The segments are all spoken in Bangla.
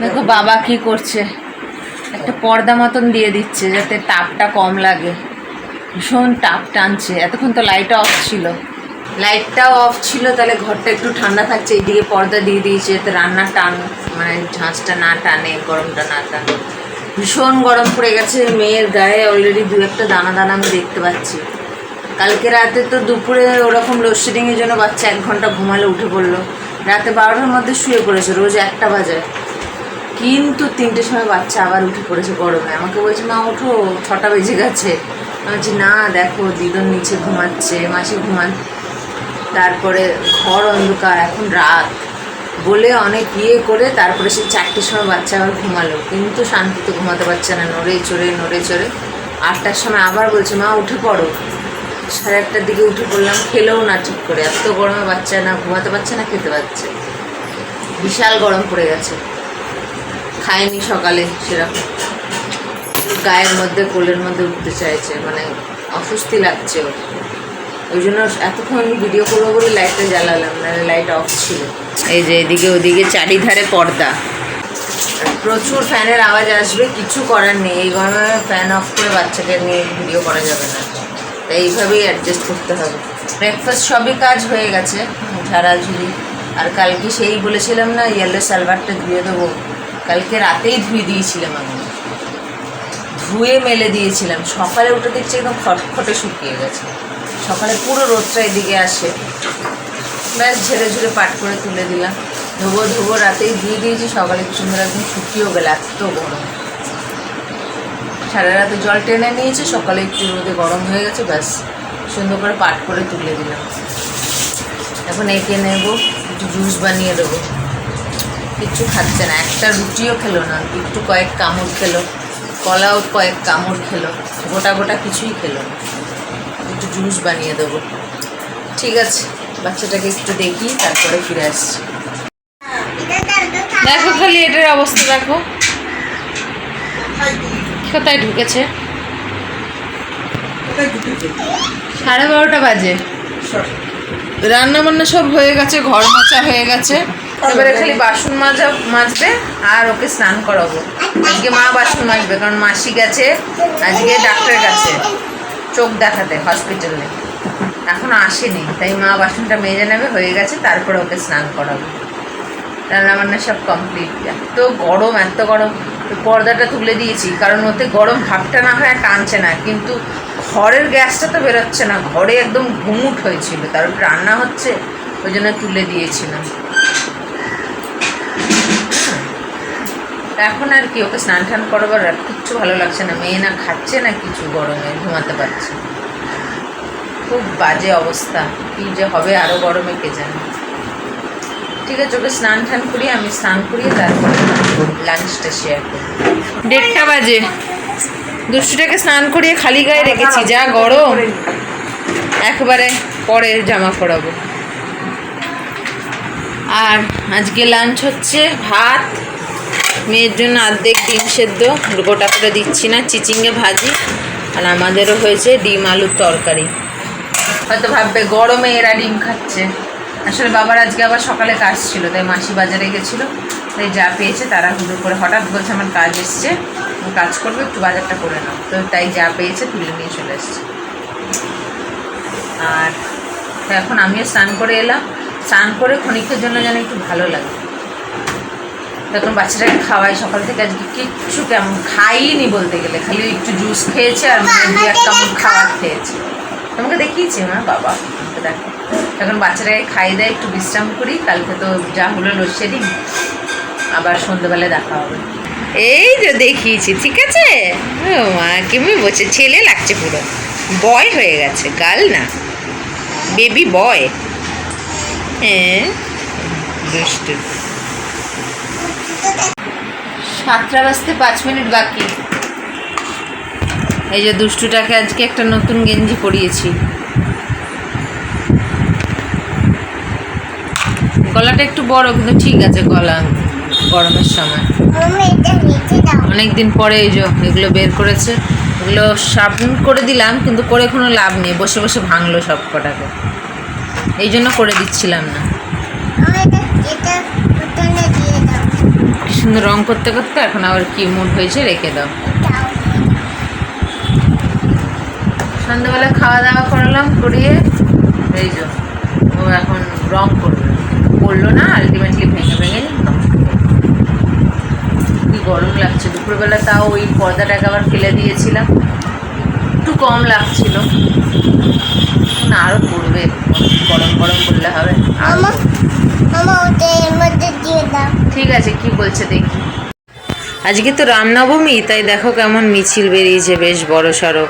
দেখো বাবা কি করছে? একটা পর্দা মতন দিয়ে দিচ্ছে যাতে তাপটা কম লাগে। ভীষণ তাপ টানছে। এতক্ষণ তো লাইট অফ ছিল। লাইটটাও অফ ছিল, তাহলে ঘরটা একটু ঠান্ডা থাকছে। এইদিকে পর্দা দিয়ে দিয়েছে যাতে রান্না টান মানে ঝাঁঝটা না টানে, গরমটা না টানে। ভীষণ গরম পড়ে গেছে। মেয়ের গায়ে অলরেডি দু একটা দানা দানা আমি দেখতে পাচ্ছি। কালকে রাতে তো দুপুরে ওরকম লোডশেডিংয়ের জন্য বাচ্চা এক ঘণ্টা ঘুমালে উঠে পড়ল। রাতে বারোটার মধ্যে শুয়ে পড়েছে, রোজ একটা বাজে কিন্তু তিনটের সময় বাচ্চা আবার উঠে পড়েছে গরমে আমাকে বলছে, মা, ওঠো, ছটা বেজে গেছে। আমি বলছি, না, দেখো, দিদন নিচে ঘুমাচ্ছে, মাসি ঘুমান। তারপরে ঘর অন্ধকার, এখন রাত। বলে অনেক ইয়ে করে তারপরে সে চারটের সময় বাচ্চা আবার ঘুমালো। কিন্তু শান্তিতে ঘুমাতে পারছে না, নড়ে চড়ে নড়ে চড়ে। আটটার সময় আবার বলছে, মা, উঠে পড়ো। সাড়ে আটটার দিকে উঠে পড়লাম খেলেও না ঠিক করে। এত গরমে বাচ্চা না ঘুমাতে পারছে না খেতে পারছে। বিশাল গরম পড়ে গেছে। খায়নি সকালে সেরকম। গায়ের মধ্যে কোলের মধ্যে উঠতে চাইছে মানে অস্বস্তি লাগছে ওর। ওই জন্য এতক্ষণ ভিডিও করব বলে লাইটটা জ্বালালাম নাহলে লাইট অফ ছিল। এই যে এদিকে ওদিকে চারিধারে পর্দা। প্রচুর ফ্যানের আওয়াজ আসবে কিছু করার নেই। এই গরমে ফ্যান অফ করে বাচ্চাকে নিয়ে ভিডিও করা যাবে না। তাই এইভাবেই অ্যাডজাস্ট করতে হবে। ব্রেকফাস্ট সবই কাজ হয়ে গেছে ঝাড়াঝুড়ি। আর কালকে সেই বলেছিলাম না ইয়েলো সালভারটা ধুয়ে দেবো। কালকে রাতেই ধুয়ে দিয়েছিলাম আমি। ধুয়ে মেলে দিয়েছিলাম। সকালে উঠে দেখছি একদম খটখটে শুকিয়ে গেছে। সকালে পুরো রোদটা এদিকে আসে। ব্যাস, ঝেড়ে ঝুড়ে পাট করে তুলে দিলাম। ধোবো ধোবো, রাতেই ধুয়ে দিয়েছি। সকালে সুন্দর একদম শুকিয়েও গেল, এত গরম। সারা রাতে জল টেনে নিয়েছে, সকালে একটু রোদে গরম হয়ে গেছে, ব্যাস, সুন্দর করে পাট করে তুলে দিলাম। এখন এঁকে নেব, একটু জুস বানিয়ে দেবো। কিচ্ছু খাচ্ছে না। একটা রুটিও খেলো না একটু কয়েক কামড় খেলো কলাও কয়েক কামড় খেলো গোটা গোটা কিছুই খেলো না। একটু জুস বানিয়ে দেবো। ঠিক আছে বাচ্চাটাকে একটু দেখি তারপরে ফিরে আসছি। দেখো খালি এটার অবস্থা দেখো। কোথায় ঢুকেছে? সাড়ে বারোটা বাজে। রান্না বান্না সব হয়ে গেছে ঘর মোছা হয়ে গেছে। এবারে খালি বাসন মাজা, মাজবে আর ওকে স্নান করাবো। আজকে মা বাসন মাজবে, কারণ মাসি গেছে, আজকে ডাক্তারের কাছে চোখ দেখাতে হসপিটালে এখন আসেনি, তাই মা বাসনটা মেজে নেবে, হয়ে গেছে, তারপরে ওকে স্নান করাবো। রান্নাবান্না সব কমপ্লিট এত গরম এত গরম। পর্দাটা তুলে দিয়েছি, কারণ ওতে গরম ভাবটা না হয় টানছে না, কিন্তু ঘরের গ্যাসটা তো বেরোচ্ছে না, ঘরে একদম ঘুমুট হয়েছিল, তার রান্না হচ্ছে, ওই জন্য তুলে দিয়েছিলাম। এখন আর কি, ওকে স্নান টান করবার আর কিচ্ছু ভালো লাগছে না। মেয়ে না খাচ্ছে না কিছু গরমে, ঘুমাতে পারছে খুব বাজে অবস্থা। কী যে হবে আরও গরমে, কে জানে। ঠিক আছে, ওকে স্নান টান করিয়ে আমি স্নান করিয়ে তারপরে লাঞ্চটা শেয়ার করি দেড়টা বাজে। দুষ্টুটাকে স্নান করিয়ে খালি গায়ে রেখেছি, যা গরম। একবারে পরে জামা পরাবো। আর আজকে লাঞ্চ হচ্ছে ভাত। মেয়ের জন্য অর্ধেক ডিম সেদ্ধ, গোটা করে দিচ্ছি না, চিচিঙ্গে ভাজি, আর আমাদেরও হয়েছে ডিম আলুর তরকারি। হয়তো ভাববে, গরমে এরা ডিম খাচ্ছে। আসলে বাবার আজকে আবার সকালে কাজ ছিল, তাই মাসি বাজারে গেছিল। তাই যা পেয়েছে তারা হুড়ো করে হঠাৎ বলছে, আমার কাজ এসছে কাজ করবে, একটু বাজারটা করে নাও। তো তাই যা পেয়েছে তুলে নিয়ে চলে এসছে। আর এখন আমিও স্নান করে এলাম। স্নান করে ক্ষণিকের জন্য যেন একটু ভালো লাগে। তখন বাচ্চাটাকে খাওয়াই সকাল থেকে। আজকে কিচ্ছু কেমন খাইনি বলতে গেলে। খালি একটু জুস খেয়েছে আর দু এক কামড় খাবার খেয়েছে। তোমাকে দেখিয়েছি মা বাবা দেখো। এখন বাচ্চাটাকে খাই দেয় একটু বিশ্রাম করি কালকে তো যা হলো লোডশেডিং আবার সন্ধ্যেবেলায় দেখা হবে। এই যে দেখিয়েছি ঠিক আছে? মা কেমন বলছে? ছেলে লাগছে পুরো। বয় হয়ে গেছে গাল না। Baby boy. হ্যাঁ দুষ্টু। সাতটা বাজতে পাঁচ মিনিট বাকি। এই যে দুষ্টুটাকে আজকে একটা নতুন গেঞ্জি পরিয়েছি। গলাটা একটু বড় কিন্তু ঠিক আছে গলা গরমের সময়। অনেক দিন পরে এই যে এগুলো বের করেছে। এগুলো সাবন করে দিলাম কিন্তু করে কোনো লাভ নেই। বসে বসে ভাঙলো সব কটাকে। এই জন্য করে দিচ্ছিলাম না। সুন্দর রং করতে করতে এখন আবার কি মুড হয়েছে রেখে দাও। সন্ধ্যাবেলা খাওয়া দাওয়া করলাম, করিয়ে এই যে, ও এখন রং করবে। করল না আলটিমেটলি ভেঙে ভেঙে। কি গরম লাগছে। দুপুরবেলা তাও ওই পর্দাটাকে আবার ফেলে দিয়েছিলাম। একটু কম লাগছিল। না আরও পড়বে। গরম গরম করলে হবে। আরও ঠিক আছে, কি বলছে দেখি। আজকে তো রামনবমী, তাই দেখো কেমন মিছিল বেরিয়েছে, বেশ বড় সড়ো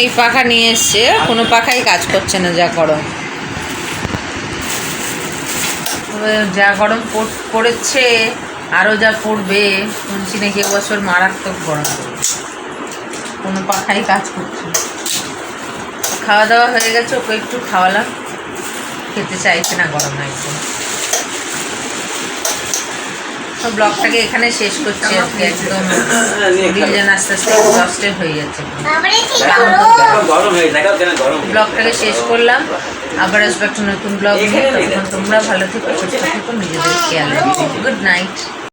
এই পাখা নিয়ে এসছে। কোনো পাখাই কাজ করছে না, যা গরম যা গরম পড়- পড়েছে আরও যা পড়বে, শুনছি নাকি এবছর মারাত্মক গরম। কোনো পাখাই কাজ করছে খাওয়া দাওয়া হয়ে গেছে, ওকে একটু খাওয়ালাম। খেতে চাইছে না গরম একদম। তো ব্লগটাকে এখানে শেষ করছি আজকে একদম। যেন আস্তে আস্তে এক্সস্টেড হয়ে যাচ্ছে। ব্লগটাকে শেষ করলাম। আবার আসব একটা নতুন ব্লগ নিয়ে। তখন তোমরা ভালো থেকো, সুস্থ থেকো, নিজেদের খেয়াল রাখো। Good night